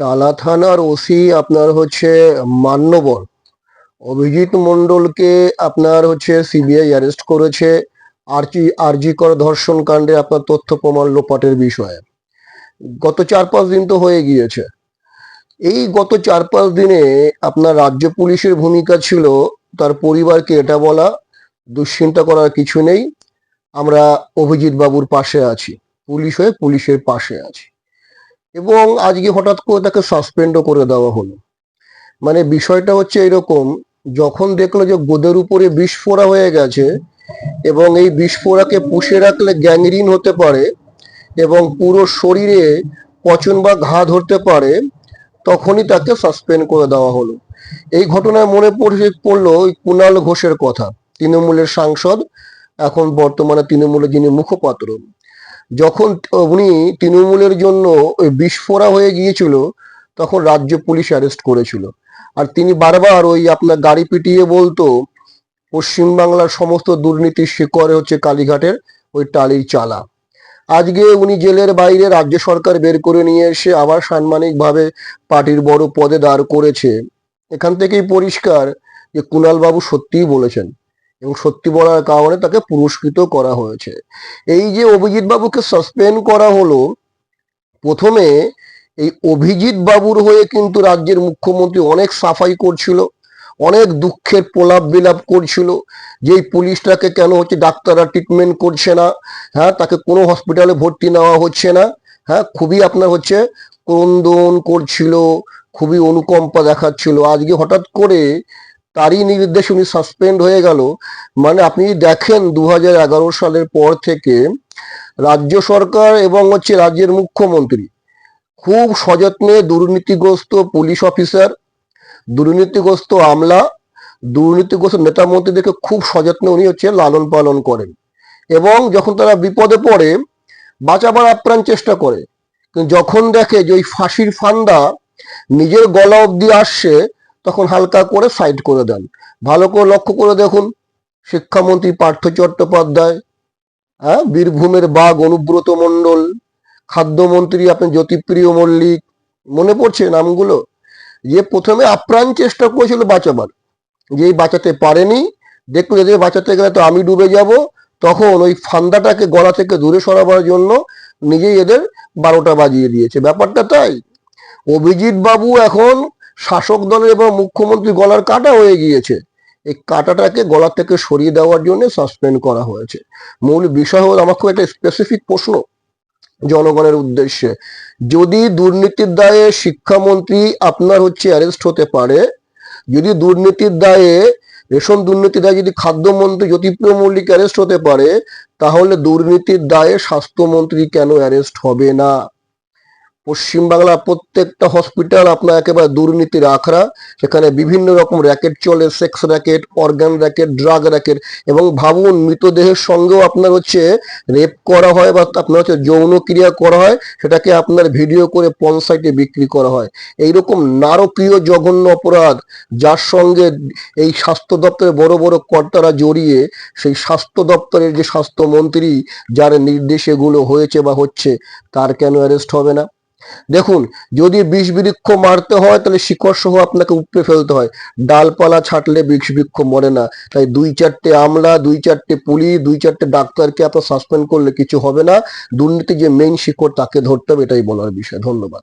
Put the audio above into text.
টালা থানার ওসি আপনার হচ্ছে মান্যবর। অভিজিৎ মণ্ডলকে আপনার হচ্ছে সিবিআই অ্যারেস্ট করেছে। আরজি আরজি কর ধর্ষণ কাণ্ডে আপনার তথ্য প্রমাণ লোপাটের বিষয়ে। গত চার পাঁচ দিন তো হয়ে গিয়েছে। এই গত চার পাঁচ দিনে আপনার রাজ্য পুলিশের ভূমিকা ছিল তার পরিবারকে এটা বলা, দুশ্চিন্তা করার কিছু নেই। আমরা অভিজিৎ বাবুর পাশে আছি। পুলিশ হয়ে পুলিশের পাশে আছি। এবং আজকে হঠাৎ করে তাকে সাসপেন্ডও করে দেওয়া হলো। মানে বিষয়টা হচ্ছে এরকম, যখন দেখল যে গোদের উপরে বিস্ফোরা হয়ে গেছে এবং এই বিস্ফোরাকে পুষে রাখলে গ্যাংরিন হতে পারে এবং পুরো শরীরে পচন বা ঘা ধরতে পারে, তখনই তাকে সাসপেন্ড করে দেওয়া হলো। এই ঘটনায় মনে পড়ে, পড়ল কুণাল ঘোষের কথা। তৃণমূলের সাংসদ, এখন বর্তমানে তৃণমূলের যিনি মুখপাত্র। যখন উনি তৃণমূলের জন্য বিস্ফোরা হয়ে গিয়েছিল, তখন রাজ্য পুলিশ অ্যারেস্ট করেছিল। আর তিনি বারবার ওই আপনার গাড়ি পিটিয়ে বলতো, পশ্চিমবাংলার সমস্ত দুর্নীতির শিকড়ে হচ্ছে কালীঘাটের ওই টালির চালা। আজকে উনি জেলের বাইরে রাজ্য সরকার বের করে নিয়ে এসে আবার সাম্মানিকভাবে পার্টির বড় পদে দাঁড় করেছে। এখান থেকেই পরিষ্কার যে কুণাল বাবু সত্যিই বলেছেন। এবং সত্যি বলার কারণে তাকে পুরস্কৃত করা হয়েছে। এই যে অভিজিৎ বাবুকে সাসপেন্ড করা হলো, প্রথমে এই অভিজিৎ বাবুর হয়ে কিন্তু রাজ্যের মুখ্যমন্ত্রী অনেক সাফাই করছিল, অনেক দুঃখের প্রলাপ বিলাপ করছিল যে এই পুলিশটাকে কেন হচ্ছে ডাক্তাররা ট্রিটমেন্ট করছে না হ্যাঁ তাকে কোনো হসপিটালে ভর্তি নেওয়া হচ্ছে না হ্যাঁ খুবই আপনার হচ্ছে ক্রন্দন করছিল, খুবই অনুকম্পা দেখাচ্ছিল। আজকে হঠাৎ করে তারই নির্দেশ উনি সাসপেন্ড হয়ে গেল। মানে আপনি দেখেন দু হাজার এগারো সালের পর থেকে রাজ্য সরকার এবং হচ্ছে রাজ্যের মুখ্যমন্ত্রী খুব সযত্নে দুর্নীতিগ্রস্ত পুলিশ অফিসার, দুর্নীতিগ্রস্ত আমলা, দুর্নীতিগ্রস্ত নেতা মন্ত্রীদেরকে খুব সযত্নে উনি হচ্ছে লালন পালন করেন। এবং যখন তারা বিপদে পড়ে, বাঁচাবার আপ্রাণ চেষ্টা করে। যখন দেখে যে ওই ফাঁসির ফান্দা নিজের গলা অব্দি আসছে তখন হালকা করে সাইড করে দেন। ভালো করে লক্ষ্য করে দেখুন, শিক্ষামন্ত্রী পার্থ চট্টোপাধ্যায় হ্যাঁ বীরভূমের বাঘ অনুব্রত মণ্ডল, খাদ্যমন্ত্রী আপনি জ্যোতিপ্রিয় মল্লিক, মনে পড়ছে নামগুলো? যে প্রথমে আপ্রাণ চেষ্টা করেছিল বাঁচাবার, যে বাঁচাতে পারেনি দেখল যদি বাঁচাতে গেলে তো আমি ডুবে যাব, তখন ওই ফান্দাটাকে গলা থেকে দূরে সরাবার জন্য নিজেই এদের বারোটা বাজিয়ে দিয়েছে। ব্যাপারটা তাই, অভিজিৎ বাবু এখন শাসক দলের এবং মুখ্যমন্ত্রী গলার কাটা হয়ে গিয়েছে। এই কাটাটাকে গলা থেকে সরিয়ে দেওয়ার জন্য সাসপেন্ড করা হয়েছে। মূল বিষয় হল, আমার খুব একটা স্পেসিফিক প্রশ্ন জনগণের উদ্দেশ্যে। যদি দুর্নীতির দায়ে শিক্ষামন্ত্রী আপনার হচ্ছে অ্যারেস্ট হতে পারে, যদি দুর্নীতির দায়ে রেশন দুর্নীতির দায়ে যদি খাদ্যমন্ত্রী জ্যোতিপ্রিয় মল্লিক অ্যারেস্ট হতে পারে, তাহলে দুর্নীতির দায়ে স্বাস্থ্যমন্ত্রী কেন অ্যারেস্ট হবে না? পশ্চিমবাংলার প্রত্যেকটা হসপিটাল আপনার একেবারে দুর্নীতির আখড়া। সেখানে বিভিন্ন রকম র্যাকেট চলে sex racket organ racket drug racket এবং ভাবুন মৃতদেহের সঙ্গেও আপনার হচ্ছে রেপ করা হয় বা আপনার হচ্ছে যৌন ক্রিয়া করা হয়, সেটাকে আপনার ভিডিও করে পঞ্চায়েতে বিক্রি করা হয়। এইরকম নারকীয় জঘন্য অপরাধ, যার সঙ্গে এই স্বাস্থ্য দপ্তরের বড় বড় কর্তারা জড়িয়ে সেই স্বাস্থ্য দপ্তরের যে স্বাস্থ্যমন্ত্রী, যার নির্দেশ এগুলো হয়েছে বা হচ্ছে, তার কেন অ্যারেস্ট হবে না? দেখুন, যদি বিষ বৃক্ষ মারতে হয়, তাহলে শিকড় সহ আপনাকে উপড়ে ফেলতে হয়। ডালপালা ছাটলে বিষ বৃক্ষ মরে না। তাই দুই চারটে আমলা, দুই চারটে পুলিশ দুই চারটে ডাক্তারকে আপনার সাসপেন্ড করলে কিছু হবে না। দুর্নীতি যে মেইন শিকড়, তাকে ধরতে হবে, এটাই বলার বিষয়। ধন্যবাদ।